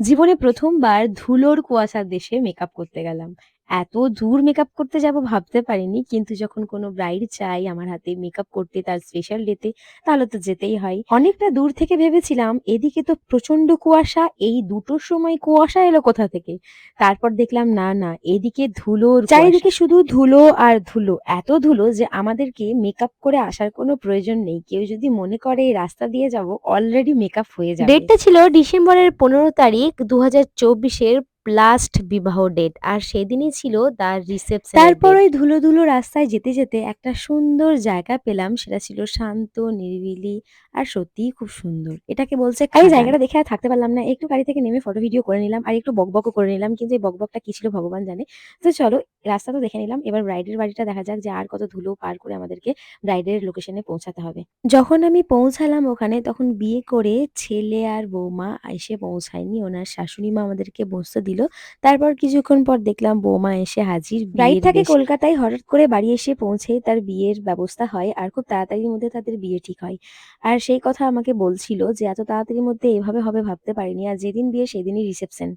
জীবনে প্রথমবার ধুলোর কুয়াশার দেশে মেকআপ করতে গেলাম। এত দূর মেকআপ করতে যাব ভাবতে পারিনি। কিন্তু যখন কোনো ব্রাইড চাই আমার হাতে মেকআপ করতে তার স্পেশাল ডে তে তাহলে তো যেতেই হয়। অনেকটা দূর থেকে ভেবেছিলাম এদিকে তো প্রচণ্ড কুয়াশা, এই দুটোর সময় কুয়াশা এলো কোথা থেকে? তারপর দেখলাম না, না এদিকে ধুলো চারিদিকে শুধু ধুলো আর ধুলো। এত ধুলো যে আমাদেরকে মেকআপ করে আসার কোনো প্রয়োজন নেই। কেউ যদি মনে করে এই রাস্তা দিয়ে যাব অলরেডি মেকআপ হয়ে যাবে। ডেটটা ছিল ডিসেম্বরের ১৫ তারিখ ২০২৪ এর লাস্ট বিবাহ ডেট। আর সেদিনই ছিল তার রিসেপশন তারপর ওই ধুলো, ধুলো রাস্তায় যেতে, যেতে একটা সুন্দর জায়গা পেলাম। সেটা ছিল শান্ত, নিরিবিলি আর সত্যিই খুব সুন্দর। এটাকে বলছে আর এই জায়গাটা দেখে আর থাকতে পারলাম না। একটু গাড়ি থেকে নেমে ফটো ভিডিও করে নিলাম আর একটু বকবকও করে নিলাম। কিন্তু এই বকবকটা কি ছিল ভগবান জানে। তো চলো রাস্তা তো দেখে নিলাম। এবার ব্রাইডের বাড়িটা দেখা যাক যে আর কত ধুলো পার করে আমাদেরকে ব্রাইডের লোকেশনে পৌঁছাতে হবে। যখন আমি পৌঁছালাম ওখানে তখন বিয়ে করে ছেলে আর বৌমা এসে পৌঁছায়নি। ওনার শাশুড়ি মা আমাদেরকে বসতে দিল। তারপর কিছুক্ষণ পর দেখলাম বৌমা এসে হাজির। ব্রাইড থাকে কলকাতায় হঠাৎ করে বাড়ি এসে পৌঁছে তার বিয়ের ব্যবস্থা হয় আর খুব তাড়াতাড়ির মধ্যে তাদের বিয়ে ঠিক হয়। আর সেই কথা আমাকে বলছিল যে এত তাড়াতাড়ির মধ্যে এভাবে হবে ভাবতে পারিনি। আর যেদিন বিয়ে সেদিনই রিসেপশন।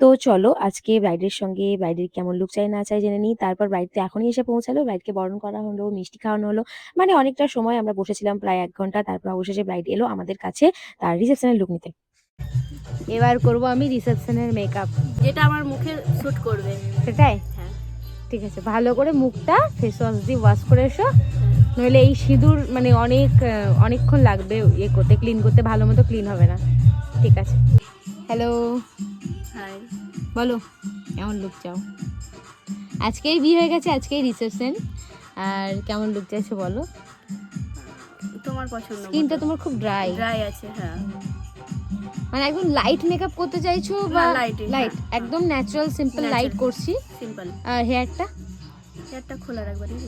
তো চলো আজকে ব্রাইডের সঙ্গে ব্রাইডের কেমন লুক চাই না চাই জেনে নিই। তারপর ব্রাইড তো এখনই এসে পৌঁছালো। ব্রাইডকে বরণ করা হলো, মিষ্টি খাওয়ানো হলো। মানে অনেকটা সময় আমরা বসেছিলাম প্রায় এক ঘণ্টা। তারপর অবশেষে ব্রাইড এলো আমাদের কাছে তার রিসেপশনের লুক নিতে। এবার করব আমি রিসেপশনের মেকআপ। যেটা আমার মুখে স্যুট করবে সেটাই? হ্যাঁ ঠিক আছে। ভালো করে মুখটা ফেস ওয়াশ দিয়ে ওয়াশ করে এসো। নইলে এই সিঁদুর মানে অনেক অনেকক্ষণ লাগবে ইয়ে করতে ক্লিন করতে ভালো মতো ক্লিন হবে না। ঠিক আছে। হ্যালো হাই বলো কেমন লুক চাও? আজকেই বিয়ে হয়ে গেছে আজকেই রিসেপশন। আর কেমন লুক চাইছো বলো? তোমার পছন্দ স্কিনটা তোমার খুব ড্রাই। ড্রাই আছে হ্যাঁ মানে একদম লাইট মেকআপ করতে চাইছো বা লাইট হ্যাঁ, একদম ন্যাচারাল সিম্পল লাইট করছি। সিম্পল আর হেয়ারটা হেয়ারটা খোলা রাখবা ঠিক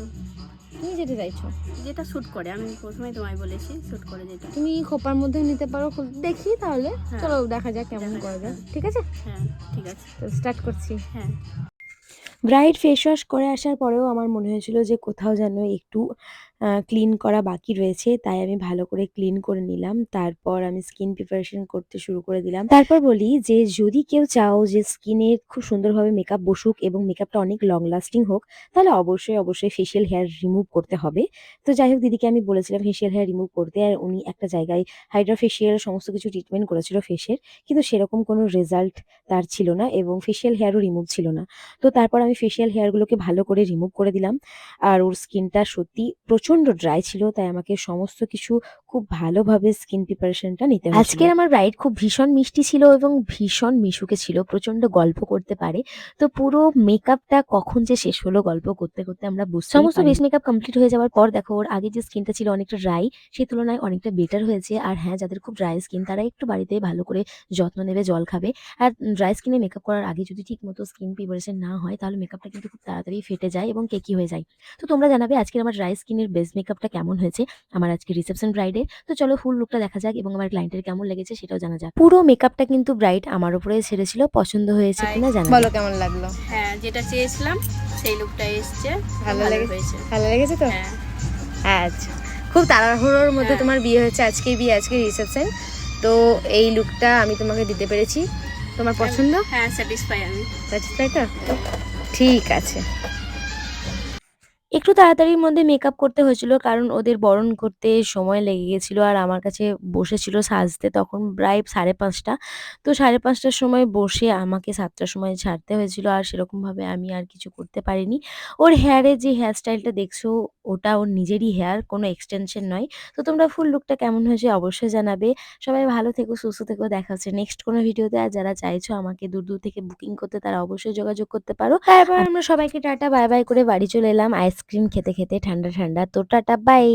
তুমি যেটা চাইছো। যেটা স্যুট করে আমি প্রথমেই তোমায় বলেছি স্যুট করে যেটা। তুমি খোপার মধ্যে নিতে পারো দেখি তাহলে। হ্যাঁ। চলো দেখা যাক কেমন করা যায়। ঠিক আছে? হ্যাঁ ঠিক আছে। তো স্টার্ট করছি। হ্যাঁ। ব্রাইড ফেস ওয়াশ করে আসার পরেও আমার মনে হয়েছিল যে কোথাও যেন একটু ক্লিন করা বাকি রয়েছে, তাই আমি ভালো করে ক্লিন করে নিলাম। তারপর আমি স্কিন প্রিপারেশন করতে শুরু করে দিলাম। তারপর বলি যে, যদি কেউ চাও যে স্কিনে খুব সুন্দরভাবে মেকআপ বসুক এবং মেকআপটা অনেক লং লাস্টিং হোক, তাহলে অবশ্যই অবশ্যই ফেশিয়াল হেয়ার রিমুভ করতে হবে। তো যাই হোক, দিদিকে আমি বলেছিলাম ফেশিয়াল হেয়ার রিমুভ করতে, আর উনি একটা জায়গায় হাইড্রা ফেশিয়াল সমস্ত কিছু ট্রিটমেন্ট করেছিল ফেসের কিন্তু সেরকম কোনো রেজাল্ট তার ছিল না এবং ফেশিয়াল হেয়ারও রিমুভ ছিল না। তো তারপর আমি ফেশিয়াল হেয়ারগুলোকে ভালো করে রিমুভ করে দিলাম, আর ওর স্কিনটা সত্যি প্রচণ্ড ড্রাই ছিল তাই আমাকে সমস্ত কিছু খুব ভালোভাবে স্কিন প্রিপারেশনটা নিতে আজকের আমার রাইড খুব ভীষণ মিষ্টি ছিল এবং ভীষণ মিশুকে ছিল প্রচণ্ড গল্প করতে পারে। তো পুরো মেকআপটা কখন যে শেষ হলো গল্প করতে করতে আমরা বুঝতে সমস্ত বেস মেকআপ কমপ্লিট হয়ে যাওয়ার পর দেখো ওর আগে যে স্কিনটা ছিল অনেকটা ড্রাই সেই তুলনায় অনেকটা বেটার হয়েছে। আর হ্যাঁ যাদের খুব ড্রাই স্কিন তারা একটু বাড়িতে ভালো করে যত্ন নেবে জল খাবে। আর ড্রাই স্কিনে মেকআপ করার আগে যদি ঠিক মতো স্কিন প্রিপারেশন না হয় তাহলে মেকআপটা কিন্তু খুব তাড়াতাড়ি ফেটে যায় এবং কেকি হয়ে যায়। তো তোমরা জানাবে আজকের আমার ড্রাই স্কিনের বেস মেকআপটা কেমন হয়েছে? আমার আজকে রিসেপশন ব্রাইডে তো চলো ফুল লুকটা দেখা যাক এবং আমার ক্লায়েন্টের কেমন লেগেছে সেটাও জানা যাক। পুরো মেকআপটা কিন্তু ব্রাইট আমার উপরে ছেড়েছিল পছন্দ হয়েছে. কিনা জানা বলো কেমন লাগল? হ্যাঁ যেটা চেয়েছিলাম সেই লুকটা এসছে। ভালো লেগেছে? ভালো লেগেছে তো? হ্যাঁ। আচ্ছা খুব তাড়াহুড়োর মধ্যে হ্যাঁ। তোমার বিয়ে হয়েছে আজকেই বিয়ে আজকে রিসেপশন তো এই লুকটা আমি তোমাকে দিতে পেরেছি। তোমার পছন্দ? হ্যাঁ স্যাটিসফাই আমি। স্যাটিসফাই তো? ঠিক আছে। একটু তাড়াতাড়ির মধ্যে মেকআপ করতে হয়েছিল কারণ ওদের বরণ করতে সময় লেগে গেছিল আর আমার কাছে বসেছিল সাজতে তখন প্রায় সাড়ে পাঁচটা। তো সাড়ে পাঁচটার সময় বসে আমাকে সাতটার সময় ছাড়তে হয়েছিল আর সেরকমভাবে আমি আর কিছু করতে পারিনি। ওর হেয়ারে যে হেয়ার স্টাইলটা দেখছ ওটা ওর নিজেরই হেয়ার কোনো এক্সটেনশন নয়। তো তোমরা ফুল লুকটা কেমন হয়েছে অবশ্যই জানাবে। সবাই ভালো থেকো সুস্থ থেকো দেখা হচ্ছে নেক্সট কোনো ভিডিওতে। আর যারা চাইছো আমাকে দূর দূর থেকে বুকিং করতে তারা অবশ্যই যোগাযোগ করতে পারো। তারপর আমরা সবাইকে টাটা বাই বাই করে বাড়ি চলে এলাম। আইসক্রিম খেতে খেতে ঠান্ডা ঠান্ডা। তো টাটা বাই।